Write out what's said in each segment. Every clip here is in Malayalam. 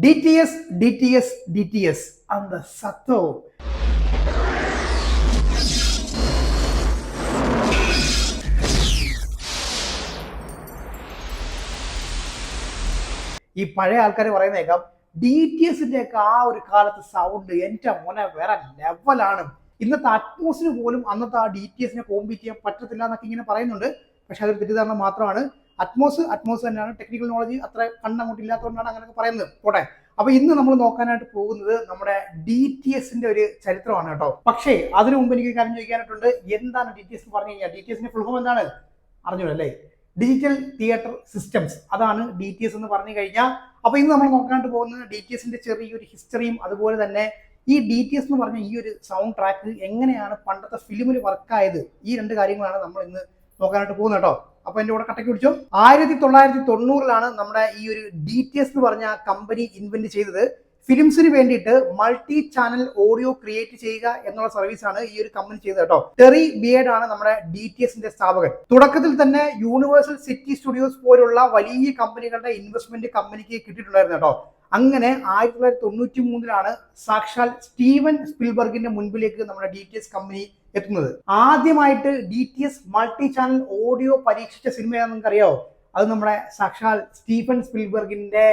டிடிஎஸ் டிடிஎஸ் டிடிஎஸ் அந்த சத்தம் ഈ പഴയ ആൾക്കാർ പറയുന്നേക്കാം ഡി ടി എസിന്റെ ഒക്കെ ആ ഒരു കാലത്ത് സൗണ്ട് എന്റെ മോനെ വേറെ ലെവലാണ് ഇന്നത്തെ അറ്റ്മോസിന് പോലും അന്നത്തെ ആ ഡി ടി എസിനെ കോമ്പീറ്റ് ചെയ്യാൻ പറ്റത്തില്ല എന്നൊക്കെ ഇങ്ങനെ പറയുന്നുണ്ട് പക്ഷെ അതൊരു തെറ്റിദ്ധാരണ മാത്രമാണ് അറ്റ്മോസ് അറ്റ്മോസ് തന്നെയാണ് ടെക്നിക്കൽ നോളജ് അത്ര കണ്ണങ്ങോട്ട് ഇല്ലാത്തതുകൊണ്ടാണ് അങ്ങനെയൊക്കെ പറയുന്നത്. പോട്ടെ. അപ്പൊ ഇന്ന് നമ്മൾ നോക്കാനായിട്ട് പോകുന്നത് നമ്മുടെ ഡി ടി എസിന്റെ ഒരു ചരിത്രമാണ് കേട്ടോ. പക്ഷേ അതിനു മുമ്പ് എനിക്ക് കാര്യം ചോദിക്കാനായിട്ടുണ്ട്. എന്താണ് ഡി ടി എസ് എന്ന് പറഞ്ഞു കഴിഞ്ഞാൽ ഡി ടി എസിന്റെ ഫുൾ ഫോം എന്താണ്? അറിഞ്ഞൂടല്ലേ ഡിജിറ്റൽ തിയേറ്റർ സിസ്റ്റംസ് അതാണ് ഡി ടി എസ് എന്ന് പറഞ്ഞു കഴിഞ്ഞാൽ. അപ്പൊ ഇന്ന് നമ്മൾ നോക്കാനായിട്ട് പോകുന്നത് ഡി ടി എസിന്റെ ചെറിയൊരു ഹിസ്റ്ററിയും അതുപോലെ തന്നെ ഈ ഡി ടി എസ് എന്ന് പറഞ്ഞ ഈ ഒരു സൗണ്ട് ട്രാക്ക് എങ്ങനെയാണ് പണ്ടത്തെ ഫിലിമിൽ വർക്കായത് ഈ രണ്ട് കാര്യങ്ങളാണ് നമ്മൾ ഇന്ന് നോക്കാനായിട്ട് പോകുന്നത് കേട്ടോ. അപ്പൊ എന്റെ കൂടെ കട്ടക്ക് പിടിച്ചു. ആയിരത്തി തൊള്ളായിരത്തി തൊണ്ണൂറിലാണ് നമ്മുടെ ഈ ഒരു ഡി ടി എസ് എന്ന് പറഞ്ഞ കമ്പനി ഇൻവെന്റ് ചെയ്തത്. ഫിലിംസിന് വേണ്ടിയിട്ട് മൾട്ടി ചാനൽ ഓഡിയോ ക്രിയേറ്റ് ചെയ്യുക എന്നുള്ള സർവീസ് ആണ് ഈ ഒരു കമ്പനി ചെയ്തത് കേട്ടോ. ടെറി ബിയേഡ് ആണ് നമ്മുടെ ഡി ടി എസിന്റെ സ്ഥാപകൻ. തുടക്കത്തിൽ തന്നെ യൂണിവേഴ്സൽ സിറ്റി സ്റ്റുഡിയോസ് പോലുള്ള വലിയ കമ്പനികളുടെ ഇൻവെസ്റ്റ്മെന്റ് കമ്പനിക്ക് കിട്ടിയിട്ടുണ്ടായിരുന്നു കേട്ടോ. അങ്ങനെ ആയിരത്തി തൊള്ളായിരത്തി തൊണ്ണൂറ്റി മൂന്നിലാണ് സാക്ഷാൽ സ്റ്റീവൻ സ്പിൽബർഗിന്റെ മുൻപിലേക്ക് നമ്മുടെ ഡി ടി എസ് കമ്പനി എത്തുന്നത്. ആദ്യമായിട്ട് D T S multi channel audio പരീക്ഷിച്ച സിനിമ ഏതാണെന്ന് നിങ്ങൾക്ക് അറിയാവോ അത് നമ്മുടെ സാക്ഷാൽ സ്റ്റീഫൻ സ്പിൽബർഗിന്റെ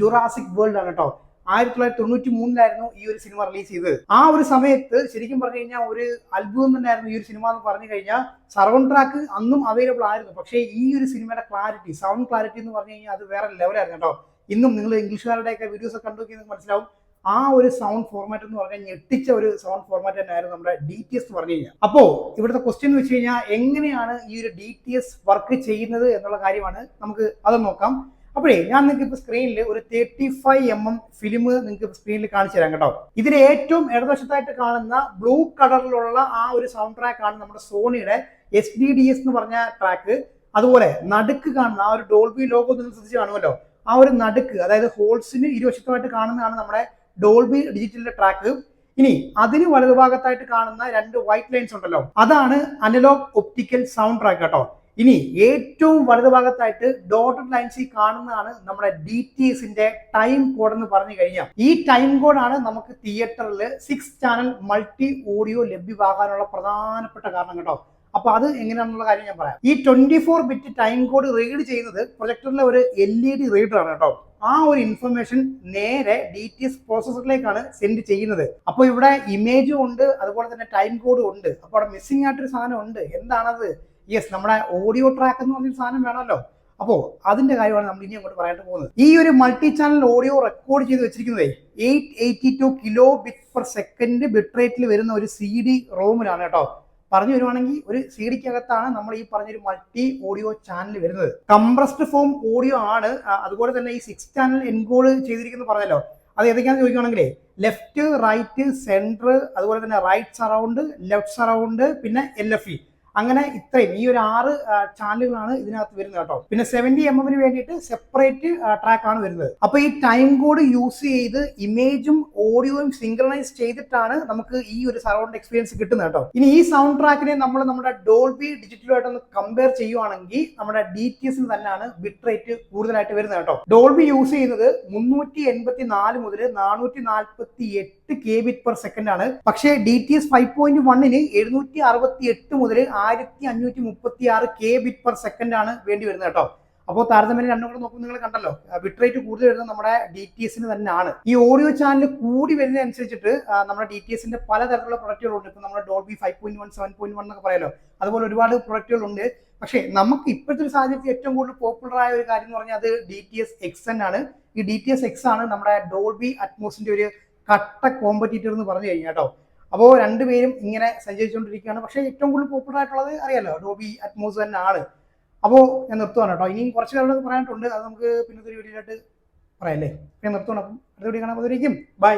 ജുറാസിക് വേൾഡ് ആണ് കേട്ടോ. ആയിരത്തി തൊള്ളായിരത്തി തൊണ്ണൂറ്റി മൂന്നിലായിരുന്നു ഈ ഒരു സിനിമ റിലീസ് ചെയ്തത്. ആ ഒരു സമയത്ത് ശരിക്കും പറഞ്ഞു കഴിഞ്ഞാൽ ഒരു അത്ഭുതം തന്നെയായിരുന്നു ഈ ഒരു സിനിമ എന്ന് പറഞ്ഞു കഴിഞ്ഞാൽ സറൗണ്ട് ട്രാക്ക് അന്നും അവൈലബിൾ ആയിരുന്നു. പക്ഷേ ഈ ഒരു സിനിമയുടെ ക്ലാരിറ്റി സൗണ്ട് ക്ലാരിറ്റി എന്ന് പറഞ്ഞു കഴിഞ്ഞാൽ അത് വേറെ ലെവലായിരുന്നു കേട്ടോ. ഇന്നും നിങ്ങൾ ഇംഗ്ലീഷുകാരുടെയൊക്കെ വീഡിയോസ് ഒക്കെ കണ്ടു നോക്കി നിങ്ങൾക്ക് മനസ്സിലാവും. ആ ഒരു സൗണ്ട് ഫോർമാറ്റ് എന്ന് പറഞ്ഞാൽ ഞെട്ടിച്ച ഒരു സൗണ്ട് ഫോർമാറ്റ് തന്നെയായിരുന്നു നമ്മുടെ ഡി ടി എസ് പറഞ്ഞു കഴിഞ്ഞാൽ. അപ്പോ ഇവിടുത്തെ ക്വസ്റ്റ്യൻ എന്ന് വെച്ച് കഴിഞ്ഞാൽ എങ്ങനെയാണ് ഈ ഒരു ഡി ടി എസ് വർക്ക് ചെയ്യുന്നത് എന്നുള്ള കാര്യമാണ് നമുക്ക് അത് നോക്കാം. അപ്പോഴേ ഞാൻ നിങ്ങൾക്ക് ഇപ്പൊ സ്ക്രീനിൽ ഒരു thirty five M M film നിങ്ങൾക്ക് സ്ക്രീനിൽ കാണിച്ചു തരാം കേട്ടോ. ഇതിൽ ഏറ്റവും ഇടതുവശത്തായിട്ട് കാണുന്ന ബ്ലൂ കളറിലുള്ള ആ ഒരു സൗണ്ട് ട്രാക്ക് ആണ് നമ്മുടെ സോണിയുടെ എസ് ഡി ഡി എസ് എന്ന് പറഞ്ഞ ട്രാക്ക് അതുപോലെ നടുക്ക് കാണുന്ന ആ ഒരു ഡോൾബി ലോഗോ നിങ്ങൾ ശ്രദ്ധിച്ച് കാണുമല്ലോ ആ ഒരു നടുക്ക് അതായത് ഹോൾസിന് ഇരുവശത്തുമായിട്ട് കാണുന്നതാണ് നമ്മുടെ ഡോൾബി ഡിജിറ്റലിന്റെ ട്രാക്ക് ഇനി അതിന് വലതുഭാഗത്തായിട്ട് കാണുന്ന രണ്ട് വൈറ്റ് ലൈൻസ് ഉണ്ടല്ലോ. അതാണ് അനലോഗ് ഒപ്റ്റിക്കൽ സൗണ്ട് ട്രാക്ക് കേട്ടോ. ഇനി ഏറ്റവും വലതുഭാഗത്തായിട്ട് ഡോട്ടഡ് ലൈൻസിൽ കാണുന്നതാണ് നമ്മുടെ ഡി ടി എസിന്റെ ടൈം കോഡ് എന്ന് പറഞ്ഞു കഴിഞ്ഞാൽ. ഈ ടൈം കോഡാണ് നമുക്ക് തിയേറ്ററിൽ സിക്സ് ചാനൽ മൾട്ടി ഓഡിയോ ലഭ്യമാകാനുള്ള പ്രധാനപ്പെട്ട കാരണം കേട്ടോ. അപ്പൊ അത് എങ്ങനെയാണെന്നുള്ള കാര്യം ഞാൻ പറയാം. ഈ twenty four bit time code read ചെയ്യുന്നത് പ്രൊജക്ടറിലെ ഒരു എൽ ഇ ഡി റീഡർ ആണ് കേട്ടോ. ആ ഒരു ഇൻഫർമേഷൻ നേരെ ഡി ടി എസ് പ്രോസസറിലേക്കാണ് സെൻഡ് ചെയ്യുന്നത്. അപ്പോൾ ഇവിടെ ഇമേജും ഉണ്ട് അതുപോലെ തന്നെ ടൈം കോഡും ഉണ്ട്. അപ്പോൾ അവിടെ മിസ്സിംഗ് ആയിട്ടൊരു സാധനം ഉണ്ട്. എന്താണത്? യെസ് നമ്മുടെ ഓഡിയോ ട്രാക്ക് എന്ന് പറഞ്ഞൊരു സാധനം വേണമല്ലോ. അപ്പോൾ അതിന്റെ കാര്യമാണ് നമ്മൾ ഇനി അങ്ങോട്ട് പറയാനായിട്ട് പോകുന്നത്. ഈ ഒരു മൾട്ടി ചാനൽ ഓഡിയോ റെക്കോർഡ് ചെയ്ത് വെച്ചിരിക്കുന്നത് eight eighty two kilobit per second bit റേറ്റിൽ വരുന്ന ഒരു സി ഡി റോമിലാണ് കേട്ടോ. പറഞ്ഞു വരുവാണെങ്കിൽ ഒരു സി ഡിക്കകത്താണ് നമ്മൾ ഈ പറഞ്ഞൊരു മൾട്ടി ഓഡിയോ ചാനൽ വരുന്നത്. കംപ്രസ്ഡ് ഫോം ഓഡിയോ ആണ് അതുപോലെ തന്നെ ഈ സിക്സ് ചാനൽ എൻകോഡ് ചെയ്തിരിക്കുന്നു പറഞ്ഞല്ലോ. അത് ഏതൊക്കെയാണെന്ന് ചോദിക്കുകയാണെങ്കിൽ ലെഫ്റ്റ് റൈറ്റ് സെന്റർ അതുപോലെ തന്നെ റൈറ്റ് സറൗണ്ട് ലെഫ്റ്റ് സറൗണ്ട് പിന്നെ എൽ എഫ് ഇ അങ്ങനെ ഇത്രയും ഈ ഒരു ആറ് ചാനലുകളാണ് ഇതിനകത്ത് വരുന്നത് കേട്ടോ. പിന്നെ സെവന്റി എം എമ്മിന് വേണ്ടിയിട്ട് സെപ്പറേറ്റ് ട്രാക്ക് ആണ് വരുന്നത്. അപ്പൊ ഈ ടൈം കോഡ് യൂസ് ചെയ്ത് ഇമേജും ഓഡിയോയും സിംഗ്രണൈസ് ചെയ്തിട്ടാണ് നമുക്ക് ഈ ഒരു സറൗണ്ട് എക്സ്പീരിയൻസ് കിട്ടുന്നത് കേട്ടോ. ഇനി ഈ സൗണ്ട് ട്രാക്കിനെ നമ്മൾ നമ്മുടെ ഡോൾബി ഡിജിറ്റലുമായിട്ടൊന്ന് കമ്പയർ ചെയ്യുവാണെങ്കിൽ നമ്മുടെ ഡി ടി എസിന് തന്നെയാണ് ബിറ്റ് റേറ്റ് കൂടുതലായിട്ട് വരുന്നത് കേട്ടോ. ഡോൾബി യൂസ് ചെയ്യുന്നത് മുന്നൂറ്റി എൺപത്തി നാല് മുതൽ നാനൂറ്റി നാൽപ്പത്തി എട്ട് കെ ബിറ്റ് പെർ സെക്കൻഡ് ആണ്. പക്ഷേ D T S five point വണ്ണിന് എഴുന്നൂറ്റി അറുപത്തി എട്ട് മുതൽ ആയിരത്തി അഞ്ഞൂറ്റി മുപ്പത്തി ആറ് കെ ബിറ്റ് പെർ സെക്കൻഡ് ആണ് വേണ്ടി വരുന്നത് കേട്ടോ. അപ്പോൾ താരതമ്യം രണ്ടും കൂടെ നോക്കുമ്പോൾ നിങ്ങൾ കണ്ടല്ലോ ബിറ്റ് കൂടുതൽ വരുന്നത് നമ്മുടെ ഡി ടി എസിന് തന്നെയാണ്. ഈ ഓഡിയോ ചാനൽ കൂടി വരുന്നതനുസരിച്ചിട്ട് അനുസരിച്ചിട്ട് നമ്മുടെ ഡി ടി എസിന്റെ പലതരത്തിലുള്ള പ്രൊഡക്റ്റുകളുണ്ട് ഇപ്പൊ നമ്മുടെ Dolby five point one seven point one എന്നൊക്കെ പറയാലോ. അതുപോലെ ഒരുപാട് പ്രൊഡക്റ്റുകളുണ്ട് പക്ഷേ നമുക്ക് ഇപ്പോഴത്തെ ഒരു സാഹചര്യത്തിൽ ഏറ്റവും കൂടുതൽ പോപ്പുലർ ആയ ഒരു കാര്യം എന്ന് പറഞ്ഞാൽ അത് D T S X N ആണ്. ഈ ഡി ടി എസ് എക്സ് ആണ് നമ്മുടെ ഡോൾബി അറ്റ്മോസിന്റെ ഒരു കട്ട കോമ്പറ്റീറ്റർ എന്ന് പറഞ്ഞു കഴിഞ്ഞാൽ കേട്ടോ. അപ്പോൾ രണ്ടുപേരും ഇങ്ങനെ സഞ്ചരിച്ചുകൊണ്ടിരിക്കുകയാണ്. പക്ഷേ ഏറ്റവും കൂടുതൽ പോപ്പുലർ ആയിട്ടുള്ളത് അറിയാലോ ഡോബി അറ്റ്മോസ് തന്നെ ആണ് അപ്പോൾ ഞാൻ നിർത്തുവാണ് കേട്ടോ. ഇനിയും കുറച്ച് കാര്യങ്ങൾ പറയാനായിട്ടുണ്ട്. അത് നമുക്ക് പിന്നത്തെ ഒരു വീഡിയോയിലായിട്ട് പറയാം അല്ലേ? ഞാൻ നിർത്തുവാണ്. അപ്പം അടുത്ത വീഡിയോ കാണാൻ ബൈ